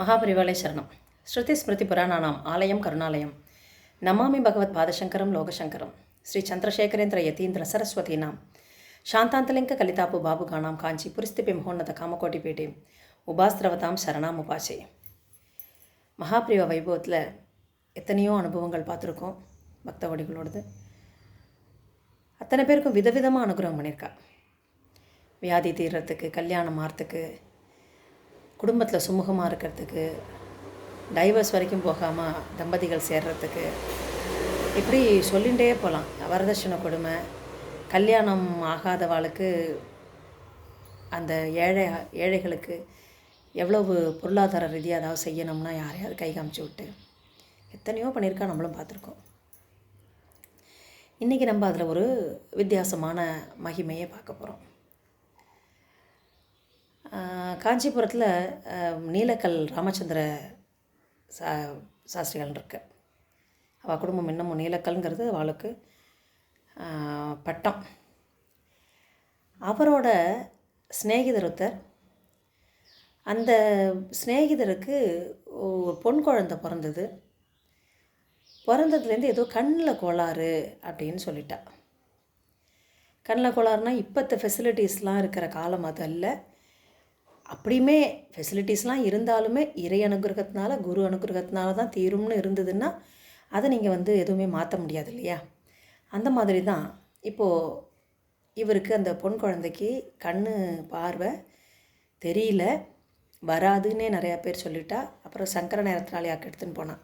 మహాపరివాలయ శరణం శృతి స్మృతి పురాణానాం ఆలయం కరుణాలయం నమామి భగవత్ పాదశంకరం లోకశంకరం శ్రీ చంద్రశేఖరేంద్ర యతీంద్ర సరస్వతీనాం சாந்தாந்தலிங்க கலிதாப்பு பாபுகானாம். காஞ்சி புரிஸ்திபி మహోన్నత కామకోటిపేటి உபாஸ்திரவதாம் சரணாம் சரணாமுபாசே மகாபிரிவ வைபவத்தில் எத்தனையோ அனுபவங்கள் பார்த்துருக்கோம். பக்தவடிகளோடது அத்தனை பேருக்கும் விதவிதமாக அனுகிரகம் பண்ணியிருக்கா. வியாதி தீர்றதுக்கு கல்யாணம் ஆகிறதுக்கு குடும்பத்தில் சுமூகமாக இருக்கிறதுக்கு டைவர்ஸ் வரைக்கும் போகாமல் தம்பதிகள் சேர்றதுக்கு இப்படி சொல்லிகிட்டே போகலாம் வரதட்சணை கொடுமை கல்யாணம் ஆகாதவாளுக்கு அந்த ஏழை ஏழைகளுக்கு எவ்வளவு பொருளாதார ரீதியாக ஏதாவது செய்யணும்னா யாரையாவது கை காமிச்சு விட்டு எத்தனையோ பண்ணியிருக்கா நம்மளும் பார்த்துருக்கோம். இன்றைக்கி நம்ம அதில் ஒரு வித்தியாசமான மகிமையை பார்க்க போகிறோம் காஞ்சிபுரத்தில் நீலக்கல் ராமச்சந்திர சா சாஸ்திரிகள் இருக்கு. அவள் குடும்பம் இன்னமும் நீலக்கல்ங்கிறது அவளுக்கு பட்டம். அவரோட சிநேகிதர் ஒருத்தர். அந்த சிநேகிதருக்கு ஒரு பொன் குழந்த பிறந்தது. பிறந்ததுலேருந்து ஏதோ கண்ணில் கோளாறு அப்படின்னு சொல்லிட்டா. கண்ணில் கோளாறுனா இப்போத்த ஃபெசிலிட்டிஸ்லாம் இருக்கிற காலம் அது அல்ல. அப்படியுமே ஃபெசிலிட்டிஸ்லாம் இருந்தாலுமே இறை அனுகிரகத்தினால குரு அனுகிரகத்தினால தான் தீரும்னு இருந்ததுன்னா அதை நீங்கள் வந்து எதுவுமே மாற்ற முடியாது இல்லையா? அந்த மாதிரி தான். இப்போது இவருக்கு அந்த பொன் குழந்தைக்கு கண் பார்வை தெரியல வராதுன்னே நிறையா பேர் சொல்லிட்டா அப்புறம் சங்கர நேரத்தினாலேயாக்கு எடுத்துன்னு போனான்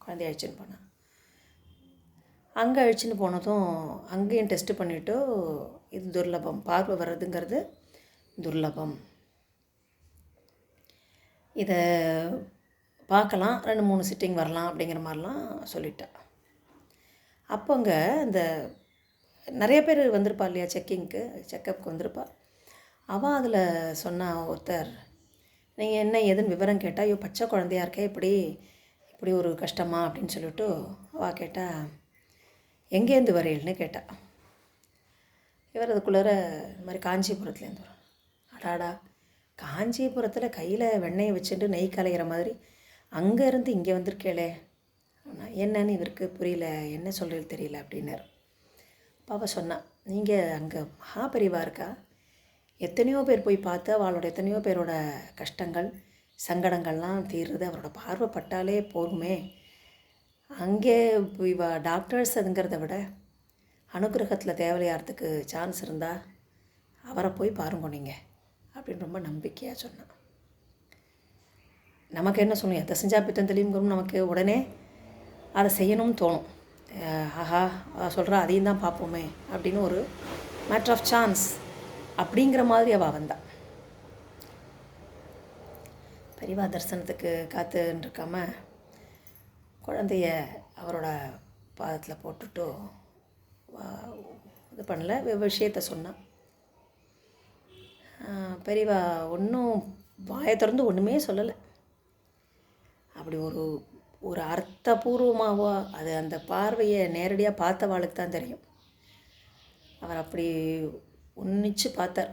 குழந்தைய அழிச்சுன்னு போனான் அங்கே அழிச்சுன்னு போனதும் அங்கேயும் டெஸ்ட்டு பண்ணிவிட்டு இது துர்லபம் பார்வை வர்றதுங்கிறது துர்லபம். இதை பார்க்கலாம் ரெண்டு மூணு சிட்டிங் வரலாம் அப்படிங்கிற மாதிரிலாம் சொல்லிட்டா அப்போங்க இந்த நிறைய பேர் வந்திருப்பா இல்லையா செக்கிங்க்கு செக்கப்புக்கு வந்திருப்பா. அவள் அதில் சொன்ன ஒருத்தர் நீங்கள் என்ன ஏதுன்னு விவரம் கேட்டால் ஐயோ பச்சை குழந்தையா இருக்கே இப்படி இப்படி ஒரு கஷ்டமா? அப்படின்னு சொல்லிட்டு அவள் கேட்டால் எங்கேருந்து வரையில்னு கேட்டா. இவர் அதுக்குள்ளார இந்த மாதிரி காஞ்சிபுரத்துலேருந்து வரும் அடாடா. காஞ்சிபுரத்தில் கையில் வெண்ணெயை வச்சுட்டு நெய் கலைகிற மாதிரி அங்கேருந்து இங்கே வந்திருக்கேளே. என்னன்னு இவருக்கு புரியல. என்ன சொல்கிறது தெரியல அப்படின்னார். பாப்பா சொன்னான் நீங்கள் அங்கே மகாபரிவா இருக்கா? எத்தனையோ பேர் போய் பார்த்து அவளோட எத்தனையோ பேரோட கஷ்டங்கள் சங்கடங்கள்லாம் தீர்றது அவரோட பார்வைப்பட்டாலே போகுமே அங்கே இவா டாக்டர்ஸ் அதுங்கிறத விட அனுகிரகத்தில் தேவையாகிறதுக்கு சான்ஸ் இருந்தால் அவரை போய் பாருங்க நீங்கள் அப்படின்னு ரொம்ப நம்பிக்கையாக சொன்னான் நமக்கு என்ன சொல்லணும் எதை செஞ்சால் பித்தம் தெளிவுங்கிறோம் நமக்கு உடனே அதை செய்யணும்னு தோணும். ஆஹா சொல்கிறா அதையும் தான் பார்ப்போமே அப்படின்னு ஒரு மேட்ரு ஆஃப் சான்ஸ் அப்படிங்கிற மாதிரி அவள் வந்தாள் பெரியவா தரிசனத்துக்கு காத்துன்னு இருக்காம குழந்தைய அவரோட பாதத்தில் போட்டுட்டு இது பண்ணல விஷயத்த சொன்னான் பெரியவா ஒன்றும் வாயை திறந்து ஒன்றுமே சொல்லலை. அப்படி ஒரு ஒரு அர்த்தபூர்வமாகவோ அது அந்த பார்வையை நேரடியாக பார்த்தவாளுக்கு தான் தெரியும். அவர் அப்படி உன்னிச்சு பார்த்தார்.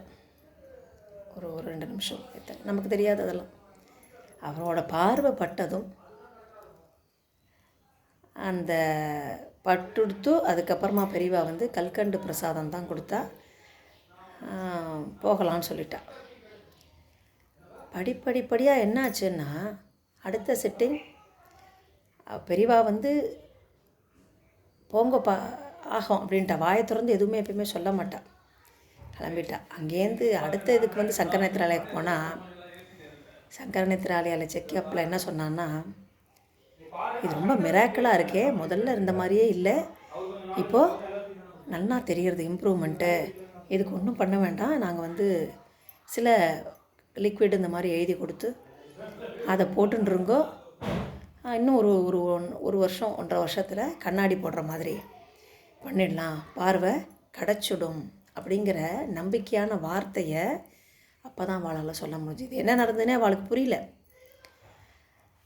ஒரு ஒரு ரெண்டு நிமிஷம் நமக்கு தெரியாது அதெல்லாம். அவரோட பார்வை பட்டதும் அந்த பட்டுடுத்து அதுக்கப்புறமா பெரியவா வந்து கல்கண்டு பிரசாதம் தான் கொடுத்தா போகலான்னு சொல்லிட்டா. படிப்படிப்படியாக என்ன ஆச்சுன்னா அடுத்த செட்டிங் பெரியவா வந்து போங்க பா ஆகும் அப்படின்ட்டா. வாயை திறந்து எதுவுமே எப்பயுமே சொல்ல மாட்டாள் கிளம்பிட்டா. அங்கேருந்து அடுத்த இதுக்கு வந்து சங்கர நேத்திராலயக்கு போனால் சங்கர நேத்திராலயாவில் செக்கப்பில் என்ன சொன்னான்னா இது ரொம்ப மிராக்கலாக இருக்கே. முதல்ல இருந்த மாதிரியே இல்லை. இப்போது நல்லா தெரிகிறது இம்ப்ரூவ்மெண்ட்டு இதுக்கு ஒன்றும் பண்ண வேண்டாம். நாங்கள் வந்து சில லிக்விட் இந்த மாதிரி எழுதி கொடுத்து அதை போட்டுருங்கோ இன்னும் ஒரு ஒரு ஒன் ஒரு வருஷம் ஒன்றரை வருஷத்தில் கண்ணாடி போடுற மாதிரி பண்ணிடலாம். பார்வை கிடச்சிடும் அப்படிங்கிற நம்பிக்கையான வார்த்தையை அப்போ தான் வாழால் சொல்ல முடிஞ்சுது. என்ன நடந்ததுன்னே அவளுக்கு புரியல.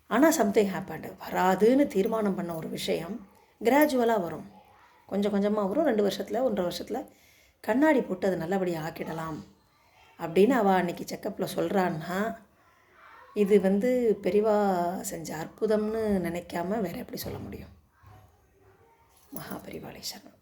ஆனால் சம்திங் ஹேப்பன்டு வராதுன்னு தீர்மானம் பண்ண ஒரு விஷயம் கிராஜுவலாக வரும். கொஞ்சம் கொஞ்சமாக வரும். ரெண்டு வருஷத்தில் ஒன்றரை வருஷத்தில் கண்ணாடி போட்டு அதை நல்லபடியாக ஆக்கிடலாம் அப்படின்னு அவள் அன்றைக்கி செக்கப்பில் சொல்கிறான்னா இது வந்து பெரிவா செஞ்ச அற்புதம்னு நினைக்காம வேறு எப்படி சொல்ல முடியும்? மகாபரிவாளேஸ்வரன்